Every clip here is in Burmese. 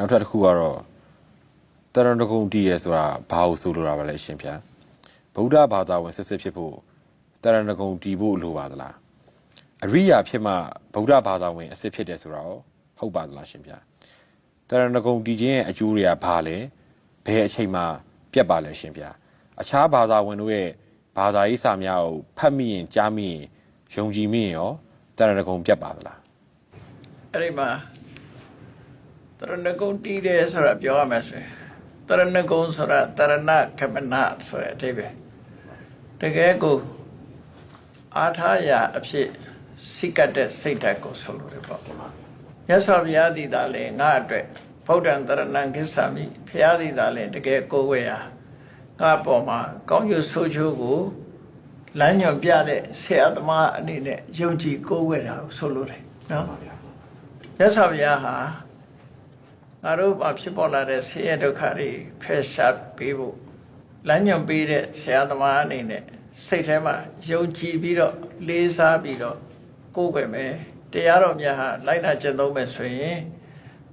နောက်ထပ်တစ်ခုကတော့တရဏဂုံတီးရဲဆိုတာဘာလို့ဆိုလိုတာပါလဲရှင်ဗျာဗုဒ္ဓဘာသာဝင်စစ်စစ်ဖြစ်ဖို့တရဏဂုံတီးဖို့လိုပါသလားအရိယာဖြစ်မှဗုဒ္ဓဘာသာဝင်အစစ်ဖြစ်တယ်ဆိုတာရောဟုတ်ပါသလားရှင်ဗျာတရဏဂုံတီးခြင်းရဲ့အကျိုးတွေကဘာလဲဘယ်အချိန်မှပြတ်ပါလဲရှင်ဗျာအခြားဘာသာဝင်တို့ရဲ့ဘာသာရေးစာများကိုဖတ်မိရင်ကြားမိရင်ယုံကြည်မိရင်ရောတရဏဂုံပြတ်ပါသလားအဲ့ဒီမှာ တရဏဂုံတီးတယ်ဆိုတာပြောရမယ်ဆိုရင်တရဏဂုံဆိုတာတရဏကမနဆိုတဲ့အဓိပ္ပာယ်တကယ်ကိုအာထာယအဖြစ်စိတ်ကတ်တဲ့စိတ်ဓာတ်ကိုဆိုလိုတယ်ပေါ့မြတ်စွာဘုရားသည်သာလေငါအတွက်ဗုဒ္ဓံတရဏံကိစ္ဆာမိဘုရားသည်သာလေတကယ်ကိုယ်ဝေရာငါပေါ်မှာကောင်းကျိုးဆိုးချိုးကိုလမ်းညွှန်ပြတဲ့ဆရာသမားအနေနဲ့ယုံကြည်ကိုယ်ဝေတာကိုဆိုလိုတယ်နော်မြတ်စွာဘုရားဟာ ငါတို့မှာဖြစ်ပေါ်လာတဲ့ဆင်းရဲဒုက္ခတွေဖယ်ရှားပေးဖို့လမ်းညွှန်ပေးတဲ့ဆရာသမားအနေနဲ့စိတ်ထဲမှာယုံကြည်ပြီးတော့လေးစားပြီးတော့ကိုယ်ပဲမယ်တရားတော်များဟာလိုက်နာကျင့်သုံးမယ်ဆိုရင်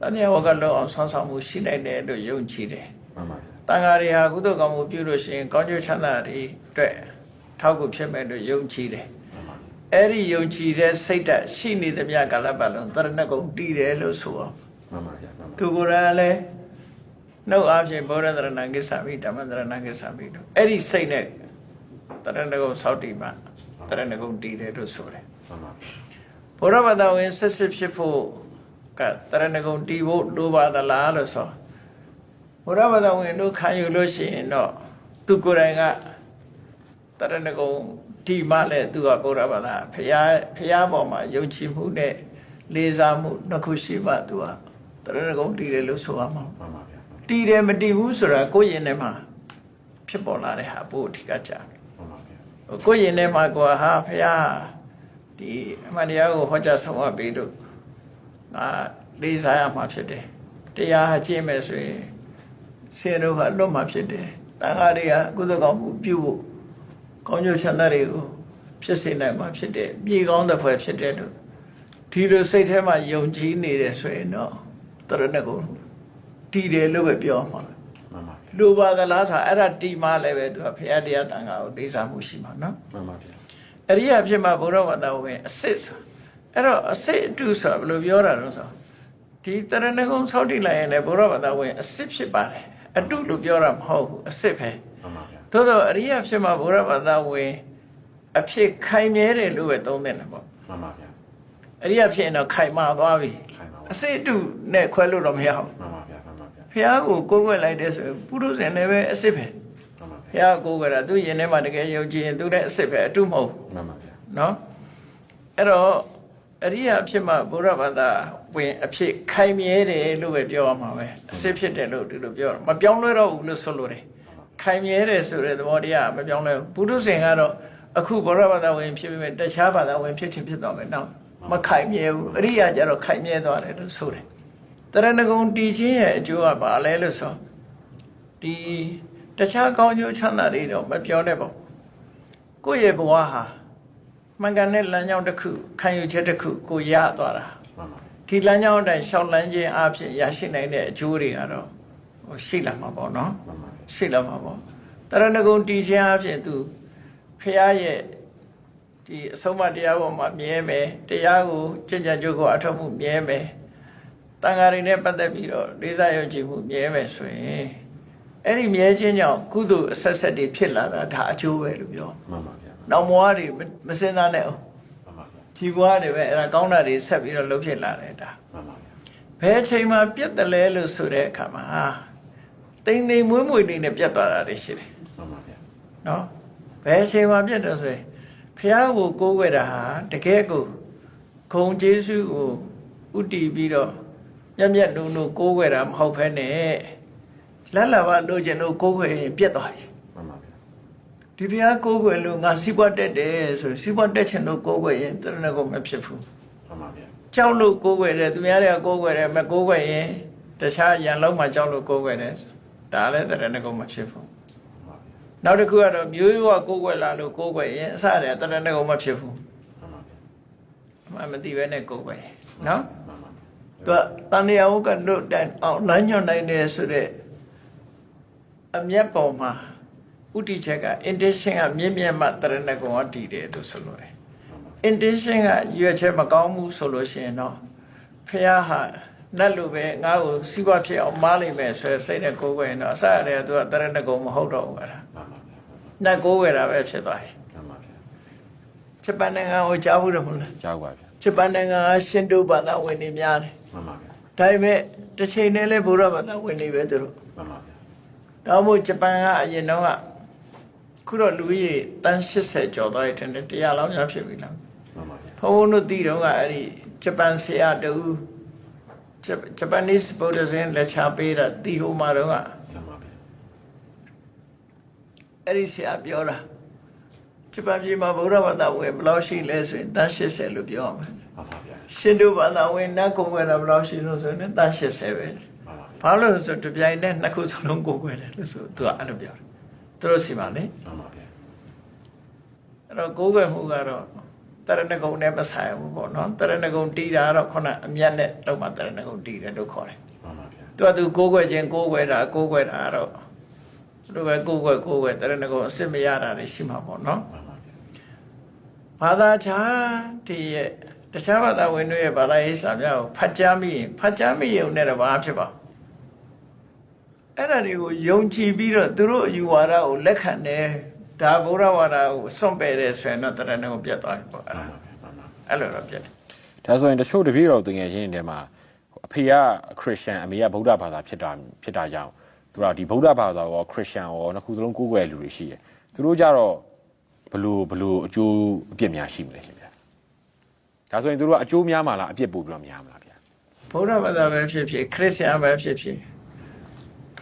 တဏှာဝကလုံးအောင်ဆွမ်းဆောင်မှုရှိနိုင်တယ်လို့ယုံကြည်တယ်မှန်ပါဗျာတန်ဃာတွေဟာကုသိုလ်ကောင်းမှုပြုလို့ရှိရင်ကောင်းကျိုးချမ်းသာတွေအတွက်ထောက်ကူဖြစ်မယ်လို့ယုံကြည်တယ်အဲ့ဒီယုံကြည်တဲ့စိတ်ဓာတ်ရှိနေသမျှကာလပတ်လုံးတရဏဂုံတည်တယ်လို့ဆိုအောင် မှန်ပါဗျာမှန်ပါသူကိုယ်တိုင်လည်းနှုတ်အားဖြင့်ဘောရတရဏကိစ္ဆာမိဓမ္မတရဏကိစ္ဆာမိတို့အဲ့ဒီစိတ်နဲ့တရဏဂုံစောက်တည်မှတရဏဂုံတည်တယ်လို့ဆိုတယ်မှန်ပါဘုရားဘာသာဝင်ဆက်စစ်ဖြစ်ဖို့ကတရဏဂုံတည်ဖို့လိုပါသလားလို့ဆိုဘုရားဘာသာဝင်တို့ခံယူလို့ရှိရင်တော့သူကိုယ်တိုင်ကတရဏဂုံတည်မှလည်းသူကဘုရားဘာသာဖရာဖရာပေါ်မှာယုံကြည်မှုနဲ့လေးစားမှုနှစ်ခုရှိမှသူက တရဏဂုံတည်တယ်လို့ဆိုရမှာမှန်ပါဗျာတည်တယ်မတည်ဘူးဆိုတာကိုယ့်ရင်ထဲမှာဖြစ်ပေါ်လာတဲ့ဟာပို့အထီးကကြတယ်မှန်ပါဗျာကိုယ့်ရင်ထဲမှာကွာဟာဖះဒီအမှန်တရားကိုဟောကြားဆုံးမပေးလို့ငါလေးစားရမှာဖြစ်တယ်တရားကျင့်မယ်ဆိုရင်စေတို့ကလွတ်မှာဖြစ်တယ်တန်ခါတွေကကုသကောင်းမှုပြုဖို့ကောင်းကျိုးချမ်းသာတွေကိုဖြစ်စေနိုင်မှာဖြစ်တယ်ပြေကောင်းတဲ့ဖွဲ့ဖြစ်တယ်လို့ဒီလိုစိတ်ထဲမှာယုံကြည်နေတယ်ဆိုရင်တော့ တရဏဂုံတည်တယ်လို့ပဲပြောမှာမှန်ပါဗျာလိုပါသလားဆိုအဲ့ဒါတီမှလည်းပဲသူကဖရာတရားတန်ခါကိုလေးစားမှုရှိမှာနော်မှန်ပါဗျာအရိယာဖြစ်မှာဘုရားဝတ္တဝင်အစစ်ဆိုအဲ့တော့အစစ်အတုဆိုတာဘယ်လိုပြောတာလဲဆိုဒီတရဏဂုံဆောက်တည်လိုက်ရင်လည်းဘုရားဝတ္တဝင်အစစ်ဖြစ်ပါတယ်အတုလို့ပြောတာမဟုတ်ဘူးအစစ်ပဲမှန်ပါဗျာသို့တော့အရိယာဖြစ်မှာဘုရားဝတ္တဝင်အဖြစ်ခိုင်မြဲတယ်လို့ပဲသုံးတယ်ပေါ့မှန်ပါဗျာ အဲ့ဒီကဖြစ်ရင်တော့ခိုင်မာသွားပြီအစိတုနဲ့ခွဲလို့တော့မရဘူးမှန်ပါဗျာမှန်ပါဗျာဖះကိုကိုးကွယ်လိုက်တဲ့ဆိုပုရုဇဉ်လည်းပဲအစစ်ပဲဖះကိုးကွယ်တာသူယင်ထဲမှာတကယ်ယုံကြည်ရင်သူလည်းအစစ်ပဲအတုမဟုတ်မှန်ပါဗျာနော်အဲ့တော့အရိယာဖြစ်မှဘုရားဘာသာဝင်အဖြစ်ခိုင်မြဲတယ်လို့ပဲပြောရမှာပဲအစစ်ဖြစ်တယ်လို့ဒီလိုပြောတာမပြောင်းလဲတော့ဘူးလို့ဆိုလိုတယ်ခိုင်မြဲတယ်ဆိုတဲ့သဘောတရားမပြောင်းလဲဘူးပုရုဇဉ်ကတော့အခုဘုရားဘာသာဝင်ဖြစ်ပြီးတခြားဘာသာဝင်ဖြစ်ခြင်းဖြစ်သွားမယ်နော် မခိုင်မြဲဘူးအရိယာကျတော့ခိုင်မြဲသွားတယ်လို့ဆိုတယ်တရဏဂုံတည်ခြင်းရဲ့အကျိုးကဘာလဲလို့ဆိုဒီတခြားကောင်းကျိုးချမ်းသာတွေတော့မပြောနဲ့ပေါ့ကိုယ့်ရဲ့ဘဝဟာမှန်ကန်တဲ့လမ်းကြောင်းတစ်ခုခံယူချက်တစ်ခုကိုရသွားတာမှန်ပါဒီလမ်းကြောင်းအတိုင်းရှောက်လန်းခြင်းအဖြစ်ရရှိနိုင်တဲ့အကျိုးတွေကတော့ဟိုရှိလာမှာပေါ့နော်မှန်ပါရှိလာမှာပေါ့တရဏဂုံတည်ခြင်းအဖြစ်သူဖះရဲ့ ဒီအဆုံးအမတရားပေါ်မှာမြဲမယ်တရားကိုကြင်ကြံကြိုးကိုအထောက်မှုမြဲမယ်တန်ဃာတွေနဲ့ပတ်သက်ပြီးတော့လေးစားယုံကြည်မှုမြဲမယ်ဆိုရင်အဲ့ဒီမြဲခြင်းကြောင့်ကုသိုလ်အဆက်ဆက်တွေဖြစ်လာတာဒါအကျိုးပဲလို့ပြောမှန်ပါဗျာနောက်ဘဝတွေမမစင်စားနဲ့အောင်မှန်ပါဗျာဒီဘဝတွေပဲအဲ့ဒါကောင်းတာတွေဆက်ပြီးတော့လုပ်ဖြစ်လာတယ်ဒါမှန်ပါဗျာဘယ်အချိန်မှာပြတ်တယ်လဲလို့ဆိုတဲ့အခါမှာတိမ်တိမ်မွေးမွေလေးနဲ့ပြတ်သွားတာတွေရှိတယ်မှန်ပါဗျာနော်ဘယ်အချိန်မှာပြတ်တယ်ဆိုရင် ဖះကိုကိုးကွယ်တာဟာတကယ်ကိုဂုံကျေးဇူးကိုဥတည်ပြီးတော့မျက်မျက်နှုံနှုံကိုးကွယ်တာမဟုတ်ဘဲနဲ့လက်လာဘလိုချင်လို့ကိုးကွယ်ရင်ပြတ်သွားပြီမှန်ပါဗျာဒီဘုရားကိုးကွယ်လို့ငါစီးပွားတက်တယ်ဆိုရင်စီးပွားတက်ချင်လို့ကိုးကွယ်ရင်တရဏဂုံမဖြစ်ဘူးမှန်ပါဗျာကြောက်လို့ကိုးကွယ်တယ်သူများတွေကကိုးကွယ်တယ်မကိုးကွယ်ရင်တခြားရန်လုံးမှကြောက်လို့ကိုးကွယ်တယ်ဒါလည်းတရဏဂုံမဖြစ်ဘူးမှ န်ပါဗျာနောက်တစ်ခုကတော့မျိုးရိုးကကိုးကွယ်လာလို့ကိုးကွယ်ရင်အစတည်းတရဏဂုံမဖြစ်ဘူးမှန်ပါဗျာအမှန်မသိပဲနဲ့ကိုးကွယ်တယ်နော်မှန်ပါသူကတန်တရားဝကတို့တိုင်အောင်လမ်းညွှန်နိုင်တယ်ဆိုတဲ့အမျက်ပေါ်မှာဥတီချက်က intention ကမြင့်မြတ်မှတရဏဂုံကတည်တယ်လို့ဆိုလို့တယ် intention ကရွေချက်မကောင်းဘူးဆိုလို့ရှိရင်တော့ဖះဟာနတ်လိုပဲငါ့ကိုစီးပွားဖြစ်အောင်မားလိုက်မယ်ဆိုရယ်စိတ်နဲ့ကိုယ်ွယ်ရင်တော့အစရတဲ့သူကတရဏဂုံမဟုတ်တော့ဘူးအဲ့ဒါမှ န်ပါဗျာနတ်ကိုယ်ွယ်တာပဲဖြစ်သွားပြီမှန်ပါဗျာဂျပန်နိုင်ငံကိုကြားဘူးတယ်မဟုတ်လားကြောက်ပါဗျာဂျပန်နိုင်ငံကရှင်တုဘာသာဝင်နေများတယ်မှန်ပါဗျာဒါပေမဲ့တစ်ချိန်တည်းလဲဘုရားဘာသာဝင်နေပဲသူတို့မှန်ပါဗျာဒါမို့ဂျပန်ကအရင်တော့ကခုတော့လူကြီးတန်း80ကျော်သွားတယ်ထင်တယ်တရားလောက်များဖြစ်ပြီလားမှန်ပါဗျာဘုန်းဘုန်းတို့သိတော့ကအဲ့ဒီဂျပန်ဆရာတူဂျပန်နစ်ဗုဒ္ဓဇင်လက်ချပေးတာတီဟိုမှာတော့ကမှန်ပါဗျာ အဲ့ဒီဆရာပြောတာဂျပန်ပြည်မှာဗုဒ္ဓဘာသာဝင်ဘယ်လောက်ရှိလဲဆိုရင်တန်း80လို့ပြောမှာမှန်ပါဗျာရှင်တုဘာသာဝင်နတ်ကုံွယ်တာဘယ်လောက်ရှိလို့ဆိုရင်တန်း80ပဲမှန်ပါဗျာဘာလို့လဲဆိုတပြိုင်တည်းနှစ်ခုစလုံးကိုယ်ွယ်တယ်လို့ဆိုသူကအဲ့လိုပြောတယ်သူတို့စီမှာလေမှန်ပါဗျာအဲ့တော့ကိုယ်ွယ်မှုကတော့တရဏဂုံနဲ့မဆိုင်ဘူးပေါ့နော်တရဏဂုံတီးတာကတော့ခုနအမျက်နဲ့တော့မှတရဏဂုံတီးတယ်လို့ခေါ်တယ်မှန်ပါဗျာသူကသူကိုးကွယ်ခြင်းကိုးကွယ်တာကိုးကွယ်တာကတော့ သူတို့ပဲကိုးကွယ်ကိုးကွယ်တရဏဂုံအစစ်မရတာတွေရှိမှာပေါ့နော်မှန်ပါဗျာဘာသာခြားဒီရဲ့တခြားဘာသာဝင်တို့ရဲ့ဘာသာရေးစာများကိုဖတ်ကြားမိရင်ဖတ်ကြားမိရုံနဲ့တော့ဘာဖြစ်ပါအဲ့ဒါတွေကိုယုံကြည်ပြီးတော့သူတို့အယူဝါဒကိုလက်ခံတယ်ဒါဗုဒ္ဓဝါဒကိုစွန့်ပယ်တယ်ဆိုရင်တော့တရဏဂုံပြတ်သွားပြီပေါ့အဲ့မှဒါန်ပါဗျာမှန်ပါအဲ့လိုတော့ပြတ်တယ်ဒါဆိုရင်တချို့တပည့်တော်တငယ်ချင်းတွေထဲမှာအဖေကခရစ်ယာန်အမေကဗုဒ္ဓဘာသာဖြစ်တာဖြစ်တာကြောင့် သူကဒီဗုဒ္ဓဘာသာရောခရစ်ယာန်ရောနှစ်ခုစလုံးကိုးကွယ်လူတွေရှိတယ်သူတို့ကြတော့ဘလို့ဘလို့အကျိုးအပြစ်များရှိမလဲရှင်ဗျာဒါဆိုရင်သူတို့ကအကျိုးများမှာလားအပြစ်ပို့ပြီးတော့များမှာလားဗျာဗုဒ္ဓဘာသာပဲဖြစ်ဖြစ်ခရစ်ယာန်ပဲဖြစ်ဖြစ်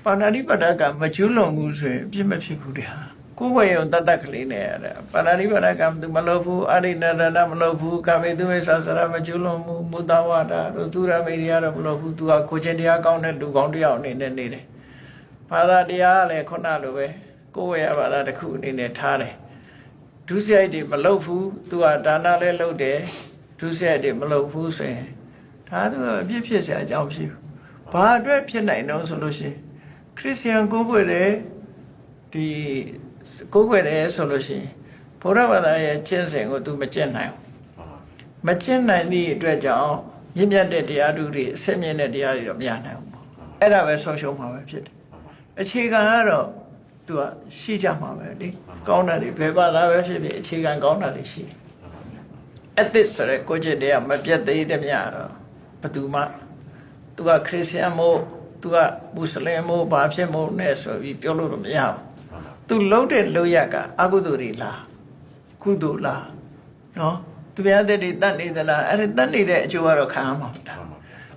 ပါဏာတိပါဒကမကျွလွန်ဘူးဆိုရင်အပြစ်မဖြစ်ဘူးတဲ့ဟာကိုယ်ဝေယုံတတ်တတ်ကလေးနဲ့ရတယ်ပါဏာတိပါဒကမသူမလုပ်ဘူးအရိဏရဏမလုပ်ဘူးကာမေသူဝိသဆရာမကျွလွန်ဘူးမုဒဝါဒတို့သူရမေရိယတော့မလုပ်ဘူးသူကကိုချင်းတရားကောင်းတဲ့လူကောင်းတရားအနေနဲ့နေတယ် ဘာသာတရားလည်းခုနလိုပဲကိုယ့်ရဲ့ဘာသာတစ်ခုအနေနဲ့ထားတယ်ဒုစရိုက်တွေမလုပ်ဘူးသူကဒါနလည်းလုပ်တယ်ဒုစရိုက်တွေမလုပ်ဘူးဆိုရင်ဒါသူအပြစ်ဖြစ်စရာအကြောင်းမရှိဘူးဘာအတွက်ဖြစ်နိုင်တော့ဆိုလို့ရှိရင်ခရစ်ယာန်ကိုးကွယ်တယ်ဒီကိုးကွယ်တယ်ဆိုလို့ရှိရင်ဘုရားဘာသာရဲ့ကျင့်စဉ်ကို तू မကျင့်နိုင်ဘူးမကျင့်နိုင်သည့်အတွက်ကြောင့်မြင့်မြတ်တဲ့တရားဓုတွေအစစ်မြင့်တဲ့တရားတွေတော့မရနိုင်ဘူးပေါ့အဲ့ဒါပဲဆုံးရှုံးမှာပဲဖြစ်တယ် အခြေခံကတော့သူကရှိကြမှာပဲလေ။ကောင်းတာတွေဘယ်ဘာသာပဲဖြစ်ဖြစ်အခြေခံကောင်းတာတွေရှိတယ်။ ethics ဆိုတဲ့ကိုယ်ကျင့်တရားမပြတ်သေးတဲ့မြတ်တော့ဘယ်သူမှသူကခရစ်ယာန်မို့သူကမွတ်စလင်မို့ဘာဖြစ်မို့နဲ့ဆိုပြီးပြောလို့တော့မရဘူးသူလုံးတဲ့လုံးရကအကုသိုလ်တွေလားကုသိုလ်လားနော်သူများတဲ့တွေတတ်နေသလားအဲ့ဒါတတ်နေတဲ့အကျိုးကတော့ခံရမှာမတာ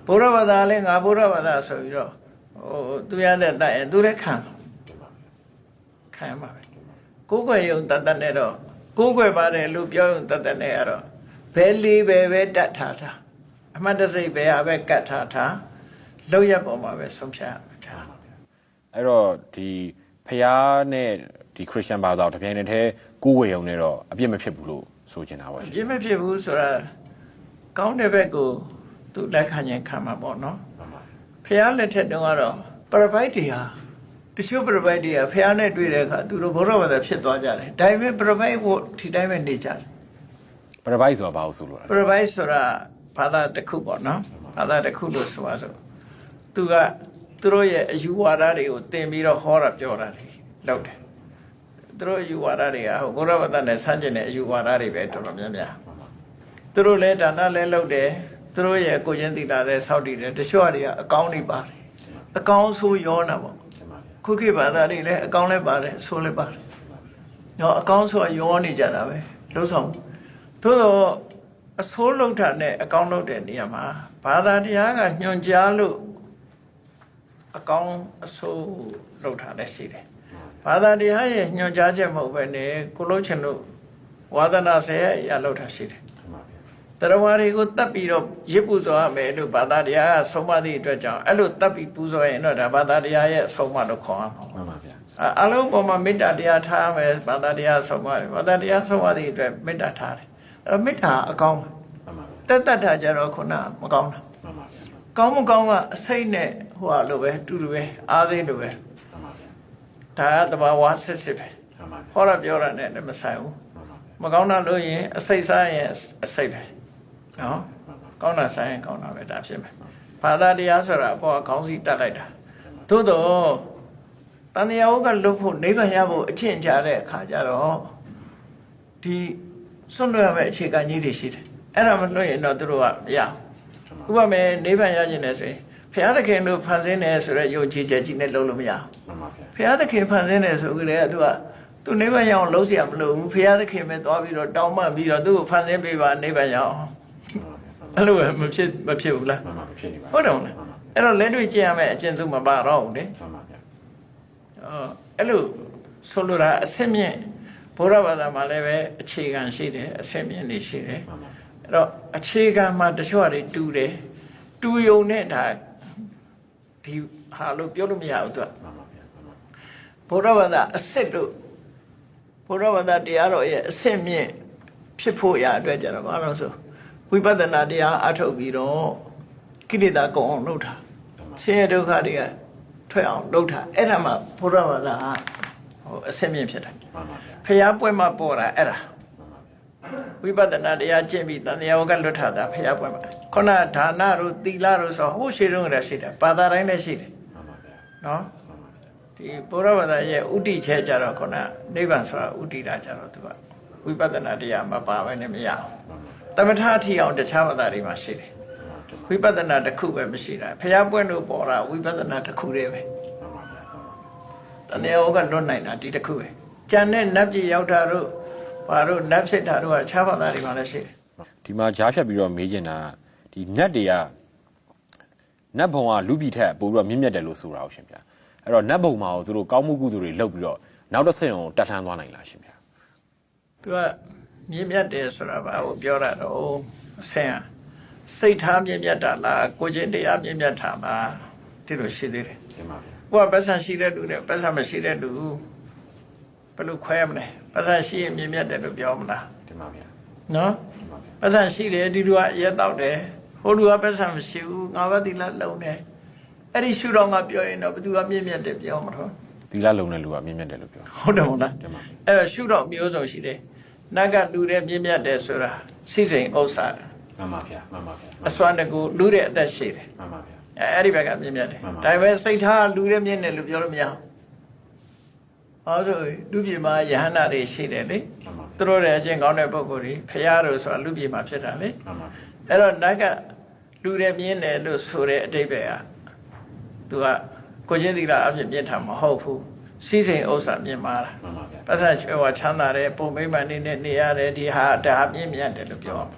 ဘုရားဘာသာလည်းငါဘုရားဘာသာဆိုပြီးတော့ ဟိုသူများတဲ့တတ်ရင်သူလည်းခံမှာခံရမှာပဲကိုယ်ွယ်ယုံတတ်တတ်နဲ့တော့ကိုယ်ွယ်ပါတယ်လို့ပြောယုံတတ်တတ်နဲ့ကတော့ဘယ်လေးပဲပဲတတ်ထားတာအမှတ်တစိတ်ပဲအပဲကတ်ထားထားလောက်ရပေါ်မှာပဲဆုံးဖြတ်ရမှာဒါအဲ့တော့ဒီဖျားနဲ့ဒီခရစ်ယာန်ဘာသာကိုတစ်ပြိုင်တည်းတည်းကိုးဝေရုံနဲ့တော့အပြစ်မဖြစ်ဘူးလို့ဆိုချင်တာပါရှင်ပြင်းမဖြစ်ဘူးဆိုတာကောင်းတဲ့ဘက်ကိုသူလက်ခံရင်ခံမှာပေါ့နော် ဖះလက်ထက်တုန်းကတော့ပရပိုက်တွေဟာတချို့ပရပိုက်တွေကဖះနဲ့တွေ့တဲ့အခါသူတို့ဘုရားဘာသာဖြစ်သွားကြတယ်ဒါပေမဲ့ပရပိုက်ကိုဒီတိုင်းပဲနေကြတယ်ပရပိုက်ဆိုတာဘာလို့ဆိုလို့လဲပရပိုက်ဆိုတာဘာသာတစ်ခုပေါ့နော်ဘာသာတစ်ခုလို့ဆိုပါစို့သူကသူတို့ရဲ့အယူဝါဒတွေကိုသင်ပြီးတော့ဟောတာပြောတာတွေလုပ်တယ်သူတို့အယူဝါဒတွေကဟိုဘုရားဘာသာနဲ့ဆန့်ကျင်တဲ့အယူဝါဒတွေပဲတော်တော်များများသူတို့လည်းဒါနလည်းလုပ်တယ် သူတို့ရဲ့ကိုချင်းသီလာလည်းစောင့်တည်တယ်တချို့ဟာတွေကအကောင်းတွေပါတယ်အကောင်းဆိုးရောတာပေါ့ခုခေတ်ဘာသာတွေလည်းအကောင်းလည်းပါတယ်ဆိုးလည်းပါတယ်နော်အကောင်းဆိုးရောနေကြတာပဲလုံးဆောင်သို့တော့အဆိုးလုံးတာနဲ့အကောင်းလုပ်တဲ့နေရာမှာဘာသာတရားကညွှန်ကြားလို့အကောင်းအဆိုးလုပ်တာလည်းရှိတယ်ဘာသာတရားရဲ့ညွှန်ကြားချက်မဟုတ်ပဲနဲ့ကိုလို့ချင်လို့ဝါသနာဆဲအရာလုပ်တာရှိတယ် တရားဝါတွေကိုတတ်ပြီးတော့ရစ်ပူဇော်ရမယ်လို့ဘာသာတရားကဆုံးမသည့်အတွက်ကြောင့်အဲ့လိုတတ်ပြီးပူဇော်ရင်တော့ဒါဘာသာတရားရဲ့ဆုံးမလို့ခေါ်ရမှာမှန်ပါဗျာပေါ့အလုံးပေါ်မှာမေတ္တာတရားထားရမယ်ဘာသာတရားဆုံးမတယ်ဘာသာတရားဆုံးမသည့်အတွက်မေတ္တာထားတယ်အဲ့တော့မေတ္တာအကောင်းမှန်ပါဗျာတက်တတ်တာကြတော့ခုနမကောင်းတာမှန်ပါဗျာကောင်းမကောင်းကအစိတ်နဲ့ဟိုဟာလိုပဲတူတူပဲအားစိတ်လိုပဲမှန်ပါဗျာဒါကတဘာဝစစ်စစ်ပဲမှန်ပါဗျာဟောရပြောရတဲ့လည်းမဆိုင်ဘူးမှန်ပါဗျာမကောင်းတာလို့ရင်အစိတ်စားရင်အစိတ်ပဲ နော် မှန်ပါ ကောင်းတာဆိုင်ရင်ကောင်းတာပဲဒါဖြစ်မယ်ဘာသာတရားဆိုတာအပေါ်ကခေါင်းစည်းတက်လိုက်တာသို့တော့တန်တရားဟုတ်ကလွတ်ဖို့နိဗ္ဗာန်ရဖို့အချင်းကြတဲ့အခါကျတော့ဒီစွန့်လွတ်ရမယ့်အခြေခံကြီးတွေရှိတယ်အဲ့ဒါမလွတ်ရင်တော့သူတို့ကမရဘူးဥပမာနိဗ္ဗာန်ရခြင်းနဲ့ဆိုရင်ဘုရားသခင်တို့ဖန်ဆင်းတယ်ဆိုတော့ယုံကြည်ချက်ကြီးနဲ့လုံးလို့မရဘူး မှန်ပါဗျာ ဘုရားသခင်ဖန်ဆင်းတယ်ဆိုကြတဲ့ကသူကသူနိဗ္ဗာန်ရအောင်လုံးเสียမလို့ဘူးဘုရားသခင်ပဲသွားပြီးတော့တောင်းပန်ပြီးတော့သူ့ကိုဖန်ဆင်းပေးပါနိဗ္ဗာန်ရအောင် အဲ့လိုပဲမဖြစ်မဖြစ်ဘူးလားမှန်ပါဖြစ်နေပါဟုတ်တယ်မလားအဲ့တော့လက်တွေ့ကျင့်ရမယ်အကျင့်သူမပါတော့ဘူးလေမှန်ပါဗျာအော်အဲ့လိုဆိုလိုတာအစင်မြင့်ဘုရားဘာသာမှာလည်းပဲအခြေခံရှိတယ်အစင်မြင့်နေရှိတယ်မှန်ပါအဲ့တော့အခြေခံမှာတချို့ဟာတွေတူတယ်တူယုံနဲ့ဒါဒီဟာလို့ပြောလို့မရဘူးသူကမှန်ပါဗျာမှန်ပါဘုရားဘာသာအစစ်တို့ဘုရားဘာသာတရားတော်ရဲ့အစစ်မြင့်ဖြစ်ဖို့ရအတွက်ကြတော့ဘာလို့ဆို ဝိပဿနာတရားအထုတ်ပြီးတော့ကိလေသာကုန်အောင်လုပ်တာဆင်းရဲဒုက္ခတွေကထွက်အောင်လုပ်တာအဲ့ဒါမှဘုရားဘာသာဟိုအစစ်မြင့်ဖြစ်တာမှန်ပါဗျာဖျားပွဲမှာပေါ်တာအဲ့ဒါမှန်ပါဗျာဝိပဿနာတရားကျင့်ပြီးတန်တရားဝကလွတ်ထတာဖျားပွဲမှာခုနဒါနတို့သီလတို့ဆိုဟိုးရှိတုန်းကလည်းရှိတယ်ဘာသာတိုင်းလည်းရှိတယ်မှန်ပါဗျာနော်မှန်ပါဗျာဒီဘုရားဘာသာရဲ့ဥတီချဲကြတော့ခုနနိဗ္ဗာန်ဆိုတာဥတီတာကြတော့သူကဝိပဿနာတရားမပါဘဲနဲ့မရအောင်မှန်ပါ သမထအထီအောင်တခြားဘာသာတွေမှာရှိတယ်ဝိပဿနာတစ်ခုပဲမရှိတာဖျားပွင့်လို့ပေါ်တာဝိပဿနာတစ်ခုတည်းပဲမှန်ပါဗျာတန်တရားဝကလွတ်နိုင်တာဒီတစ်ခုပဲကြံတဲ့နတ်ပြည်ရောက်တာတို့ဘာတို့နတ်ဖြစ်တာတို့ကခြားဘာသာတွေမှာလည်းရှိတယ်ဒီမှာကြားဖြတ်ပြီးတော့မေးချင်တာဒီနတ်တွေကနတ်ဘုံကလူပြည်ထက်ပို့ပြီးတော့မြင့်မြတ်တယ်လို့ဆိုတာဟုတ်ရှင်ဗျာအဲ့တော့နတ်ဘုံမှာကိုသူတို့ကောင်းမှုကုသိုလ်တွေလုပ်ပြီးတော့နောက်တစ်ဆင့်အောင်တက်ထမ်းသွားနိုင်လားရှင်ဗျာသူက မြင့်မြတ်တယ်ဆိုတာဘာကိုပြောတာတော့အဆင်စိတ်ထားမြင့်မြတ်တာလားကိုယ်ချင်းတရားမြင့်မြတ်တာလားဒီလိုရှိသေးတယ်တင်ပါဗျာကိုကပတ်စံရှိတဲ့လူနဲ့ပတ်စံမရှိတဲ့လူဘယ်လိုခွဲမလဲပတ်စံရှိရင်မြင့်မြတ်တယ်လို့ပြောမလားတင်ပါဗျာနော်တင်ပါဗျာပတ်စံရှိတယ်ဒီလူကအရက်တော့တယ်ဟိုလူကပတ်စံမရှိဘူးငါဘက်ဒီလားလုံတယ်အဲ့ဒီရှုတော့ငါပြောရင်တော့ဘယ်သူကမြင့်မြတ်တယ်ပြောမှာတော့သီလလုံတဲ့လူကမြင့်မြတ်တယ်လို့ပြောဟုတ်တယ်မဟုတ်လားတင်ပါအဲ့တော့ရှုတော့မျိုးစုံရှိတယ် နတ်ကလူတဲ့မြင့်မြတ်တယ်ဆိုတာစိစိမ်ဥစ္စာမှန်ပါဗျာမှန်ပါဗျာအစွမ်းတကူလူတဲ့အသက်ရှိတယ်မှန်ပါဗျာအဲအဲ့ဒီဘက်ကမြင့်မြတ်တယ်မှန်ပါဒါပေမဲ့စိတ်ထားလူတဲ့မြင့်တယ်လို့ပြောလို့မရဘူးဟောဆိုလူပြည်မှာယဟန္တာတွေရှိတယ်လေမှန်ပါသူတို့ရဲ့အချင်းကောင်းတဲ့ပုဂ္ဂိုလ်တွေဖရာတို့ဆိုတာလူပြည်မှာဖြစ်တာလေမှန်ပါအဲ့တော့နတ်ကလူတဲ့မြင့်တယ်လို့ဆိုတဲ့အတိတ်ပဲကသူကကိုချင်းသီလအဖြစ်မြင့်တာမဟုတ်ဘူး စီးစိမ်ဥစ္စာမြင့်မာတာမှန်ပါဗျာပတ်စံချွဲဝါချမ်းသာတယ်ပုံမိမ့်မှန်နေနဲ့နေရတယ်ဒီဟာဒါမြင့်မြတ်တယ်လို့ပြောအောင်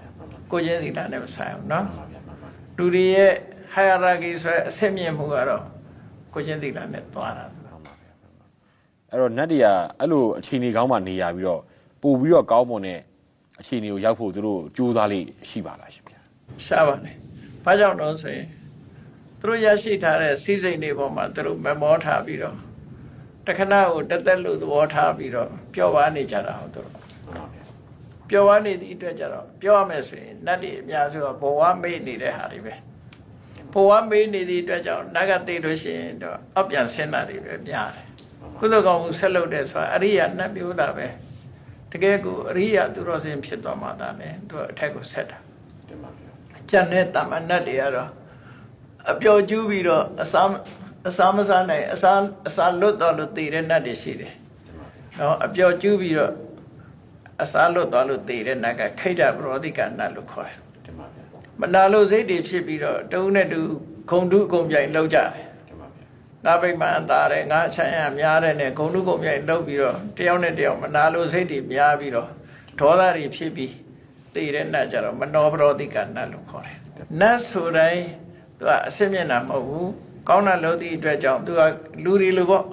ကိုချင်းသီလနဲ့မဆိုင်ဘူးနော်မှန်ပါဗျာမှန်ပါလူတွေရဲ့ hierarchy ဆိုတဲ့အဆင့်မြင့်မှုကတော့ကိုချင်းသီလနဲ့သွားတာမှန်ပါဗျာအဲ့တော့နတ်တွေကအဲ့လိုအခြေအနေကောင်းမှနေရပြီးတော့ပို့ပြီးတော့ကောင်းမွန်တဲ့အခြေအနေကိုရောက်ဖို့သူတို့ကြိုးစားလေးရှိပါလားရှင်ဗျာရှားပါလေ။ဘာကြောင့်လို့ဆိုရင်သူတို့ရရှိထားတဲ့စီးစိမ်တွေပေါ်မှာသူတို့မမောထားပြီးတော့ တခဏကိုတက်တက်လို့သဘောထားပြီးတော့ပျော်ပါနေကြတာဟုတ်သူတို့မှန်ပါဗျာပျော်ပါနေသည့်အတွက်ကြတော့ပြောရမယ်ဆိုရင်နတ်တွေအများစုကဘဝမေ့နေတဲ့ဟာတွေပဲဘဝမေ့နေသည့်အတွက်ကြောင့်နတ်ကသိလို့ရှိရင်တော့အပြန်ဆင်းတာတွေပဲများတယ်ကုသိုလ်ကောင်းမှုဆက်လုပ်တဲ့ဆိုတာအရိယာနတ်မျိုးတာပဲတကယ်ကိုအရိယာသူတော်စင်ဖြစ်သွားမှသာလေသူကအထက်ကိုဆက်တာတင်ပါဗျာကျန်တဲ့တမန်နတ်တွေကတော့အပျော်ကျူးပြီးတော့အစာ အစာမစားနိုင်အစာအစာလွတ်တော်လို့တည်တဲ့နတ်တွေရှိတယ်တင်ပါဗျာ။နော်အပျော်ကျူးပြီးတော့အစာလွတ်တော်လို့တည်တဲ့နတ်ကခိတ္တပရောတိကနတ်လို့ခေါ်တယ်တင်ပါဗျာ။မနာလိုစိတ်တွေဖြစ်ပြီးတော့တဦးနဲ့တူဂုံတုဂုံပြိုင်လောက်ကြတယ်တင်ပါဗျာ။ငါပိတ်မှန်သားတယ်ငါအချမ်းရများတယ်နဲ့ဂုံတုဂုံပြိုင်လောက်ပြီးတော့တယောက်နဲ့တယောက်မနာလိုစိတ်တွေများပြီးတော့ဒေါသတွေဖြစ်ပြီးတည်တဲ့နတ်ကြတော့မနောပရောတိကနတ်လို့ခေါ်တယ်။နတ်ဆိုတိုင်းသူကအစစ်မျက်နှာမဟုတ်ဘူး ကောင်းတာလို့သည့်အတွက်ကြောင့်သူကလူတွေလိုပေါ့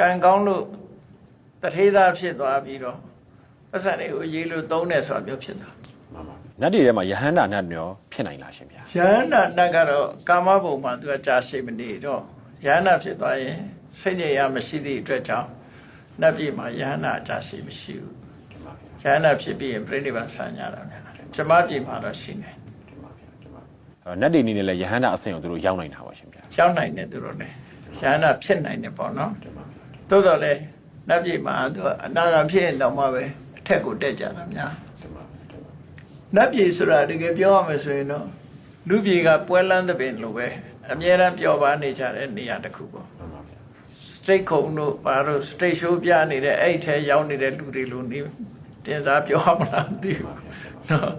ကံကောင်းလို့တထေးသားဖြစ်သွားပြီးတော့ပတ်စံတွေကိုရေးလို့သုံးတယ်ဆိုတာမျိုးဖြစ်သွားမှန်ပါနတ်တွေထဲမှာယဟန္တာနတ်ရောဖြစ်နိုင်လားရှင်ဗျာယဟန္တာနတ်ကတော့ကာမဘုံမှာသူကကြာရှိမနေတော့ယဟန္တာဖြစ်သွားရင်စိတ်ညစ်ရမရှိသည့်အတွက်ကြောင့်နတ်ပြည်မှာယဟန္တာကြာရှိမရှိဘူးတင်ပါဗျာယဟန္တာဖြစ်ပြီးရင်ပြိဋိဘံဆံရတာများတယ်ဇမပြည်မှာတော့ရှိနေတင်ပါဗျာတင်ပါ အဲ့တော့နတ်တွေအနေနဲ့လည်းယဟန္တာအဆင့်ကိုသူတို့ရောက်နိုင်တာပါရှင်ဗျာရှောင်းနိုင်တယ်သူတို့လည်းရှားနာဖြစ်နိုင်တယ်ပေါ့နော်သို့တော်လည်းနတ်ပြည်မှာသူကအနာဂတ်ဖြစ်ရင်တော့မှပဲအထက်ကိုတက်ကြတာများနတ်ပြည်ဆိုတာတကယ်ပြောရမယ်ဆိုရင်တော့လူပြည်ကပွဲလန်းသပင်လိုပဲအများအားပျော်ပါနေကြတဲ့နေရာတစ်ခုပေါ့စတိတ်ခုံတို့ဘာတို့စတိတ်ရှိုးပြနေတဲ့အဲ့ထဲရောက်နေတဲ့လူတွေလိုနေတင်စားပြောမလားမသိဘူးနော်